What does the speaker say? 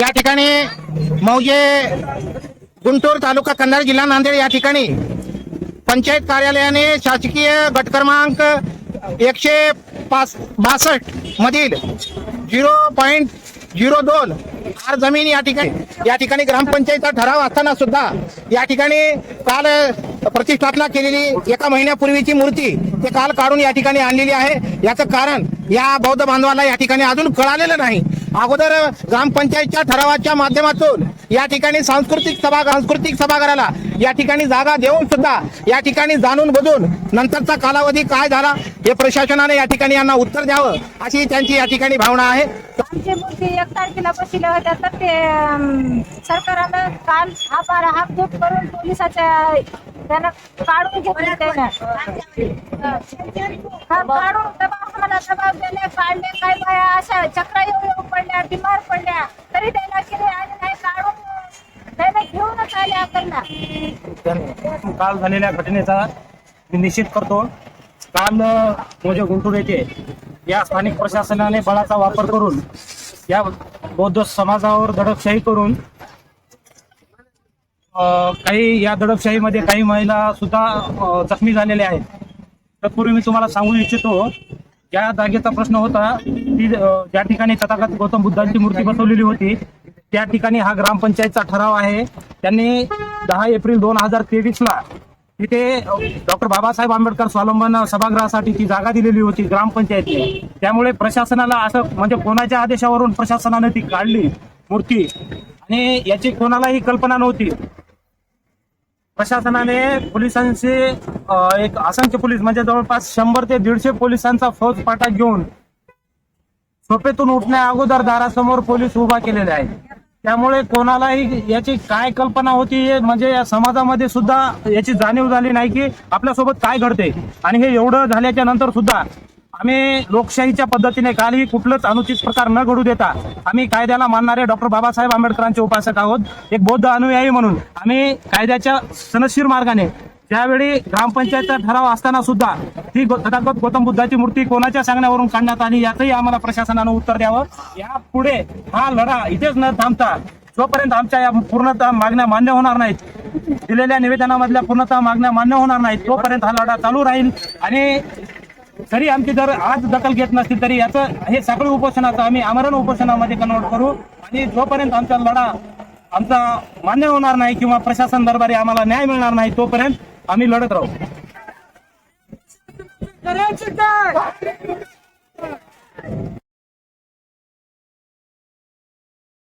या ठिकाणी मौजे गुंटूर तालुका कंधार जिल्हा नांदेड या ठिकाणी पंचायत कार्यालयाने शासकीय गट क्रमांक एकशे पाच बासष्ट मधील झिरो पॉईंट झिरो दोन आर जमीन या ठिकाणी या ठिकाणी ग्रामपंचायतचा ठराव असताना सुद्धा या ठिकाणी काल प्रतिष्ठापना केलेली एका महिन्यापूर्वीची मूर्ती ते काल काढून या ठिकाणी आणलेली आहे. याचं कारण या बौद्ध बांधवाला या ठिकाणी अजून कळालेलं नाही. अगोदर ग्रामपंचायतच्या ठरावाच्या माध्यमातून या ठिकाणी सांस्कृतिक सभा सांस्कृतिक सभागृहाला या ठिकाणी जागा देऊन सुद्धा या ठिकाणी जाणून बजून नंतरचा कालावधी काय झाला हे प्रशासनाने या ठिकाणी यांना उत्तर द्यावं अशी त्यांची या ठिकाणी भावना आहे. आमचे मूर्ती एक तारखेला बसले होत्या तर ते सरकारनं काल हा बारा हा दूध करून पोलिसाच्या त्यानं काढून घेतले त्यानं. काढून काढून दवाखान्याला दबाव दिले काढले काय बाया अशा चक्रा येऊन त्या बिमार पडल्या. तरी त्याला केले आणि नाही काढून त्याने घेऊनच आले आपण काल झालेल्या घटनेचा मी निश्चित करतो. काल म्हणजे मोजे गुंटूर येथे या स्थानिक प्रशासनाने बळाचा वापर करून या बौद्ध समाजावर दडपशाही करून काही या दडपशाहीमध्ये काही महिला सुद्धा जखमी झालेल्या आहेत. तत्पूर्वी मी तुम्हाला सांगू इच्छितो या जागेचा प्रश्न होता ती ज्या ठिकाणी तथागत गौतम बुद्धांची मूर्ती बसवलेली होती त्या ठिकाणी हा ग्रामपंचायतचा ठराव आहे. त्यांनी दहा एप्रिल दोन हजार तेवीस ला तिथे डॉक्टर बाबासाहेब आंबेडकर स्वावलंबन सभागृहासाठी ती जागा दिलेली होती ग्रामपंचायतने त्यामुळे प्रशासनाला असं म्हणजे कोणाच्या आदेशावरून प्रशासनाने ती काढली मूर्ती? आणि याची कोणालाही कल्पना नव्हती. प्रशासनाने पोलिसांचे एक असंख्य पोलीस म्हणजे जवळपास शंभर ते दीडशे पोलिसांचा फौज पाटा घेऊन झोपेतून उठण्या अगोदर दारासमोर पोलीस उभा केलेले आहेत. त्यामुळे कोणालाही याची काय कल्पना होती हे म्हणजे या समाजामध्ये सुद्धा याची जाणीव झाली नाही की आपल्यासोबत काय घडते. आणि हे एवढं झाल्याच्यानंतर सुद्धा आम्ही लोकशाहीच्या पद्धतीने कालही कुठलंच अनुचित प्रकार न घडू देता आम्ही कायद्याला मानणारे डॉक्टर बाबासाहेब आंबेडकरांचे उपासक आहोत. एक बौद्ध अनुयायी म्हणून आम्ही कायद्याच्या सनशीर मार्गाने त्यावेळी ग्रामपंचायतचा ठराव असताना सुद्धा ती तथागत गौतम बुद्धाची मूर्ती कोणाच्या सांगण्यावरून काढण्यात आली याचंही आम्हाला प्रशासनानं उत्तर द्यावं. या पुढे हा लढा इथेच न थांबता जोपर्यंत आमच्या या पूर्णतः मागण्या मान्य होणार नाहीत दिलेल्या निवेदनामधल्या पूर्णतः मागण्या मान्य होणार नाहीत तोपर्यंत हा लढा चालू राहील. आणि जरी आमची जर आज दखल घेत नसतील तरी याचं हे सगळं उपोषणाचं आम्ही आमरण उपोषणामध्ये कन्वर्ट करू. आणि जोपर्यंत आमचा लढा आमचा मान्य होणार नाही किंवा प्रशासन दरबारी आम्हाला न्याय मिळणार नाही तोपर्यंत आम्ही लढत राहू.